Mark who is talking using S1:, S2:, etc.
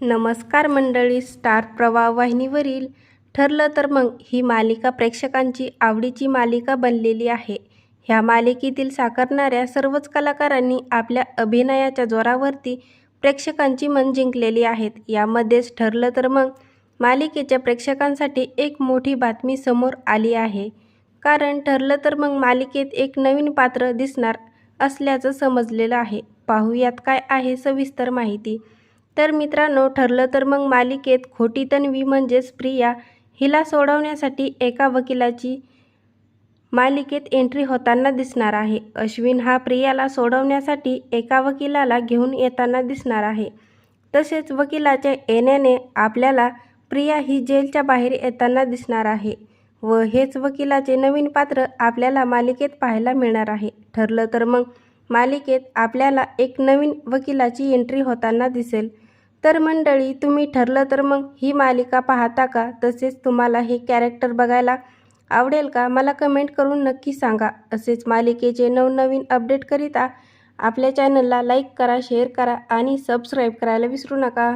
S1: नमस्कार मंडळी स्टार प्रवाह वाहिनीवरील. ठरलं तर मग ही मालिका प्रेक्षकांची आवडीची मालिका बनलेली आहे. ह्या मालिकेतील साकारणाऱ्या सर्वच कलाकारांनी आपल्या अभिनयाच्या जोरावरती प्रेक्षकांची मन जिंकलेली आहेत. यामध्येच ठरलं तर मग मालिकेच्या प्रेक्षकांसाठी एक मोठी बातमी समोर आली आहे. कारण ठरलं तर मग मालिकेत एक नवीन पात्र दिसणार असल्याचं समजलेलं आहे. पाहूयात काय आहे सविस्तर माहिती. तर मित्रांनो ठरलं तर मग मालिकेत खोटी तन्वी म्हणजेच प्रिया हिला सोडवण्यासाठी एका वकिलाची मालिकेत एंट्री होताना दिसणार आहे. अश्विन हा प्रियाला सोडवण्यासाठी एका वकिलाला घेऊन येताना दिसणार आहे. तसेच वकिलाच्या येण्याने आपल्याला प्रिया ही जेलच्या बाहेर येताना दिसणार आहे व हेच वकिलाचे नवीन पात्र आपल्याला मालिकेत पाहायला मिळणार आहे. ठरलं तर मग मालिकेत आपल्याला एक नवीन वकिलाची एंट्री होताना दिसेल. तर मंडळी तुम्ही ठरलं तर मग ही मालिका पाहता का? तसेच तुम्हाला हे कॅरेक्टर बघायला आवडेल का? मला कमेंट करून नक्की सांगा. असेच मालिकेचे नवनवीन अपडेटकरिता आपल्या चॅनलला लाईक करा शेअर करा आणि सबस्क्राईब करायला विसरू नका.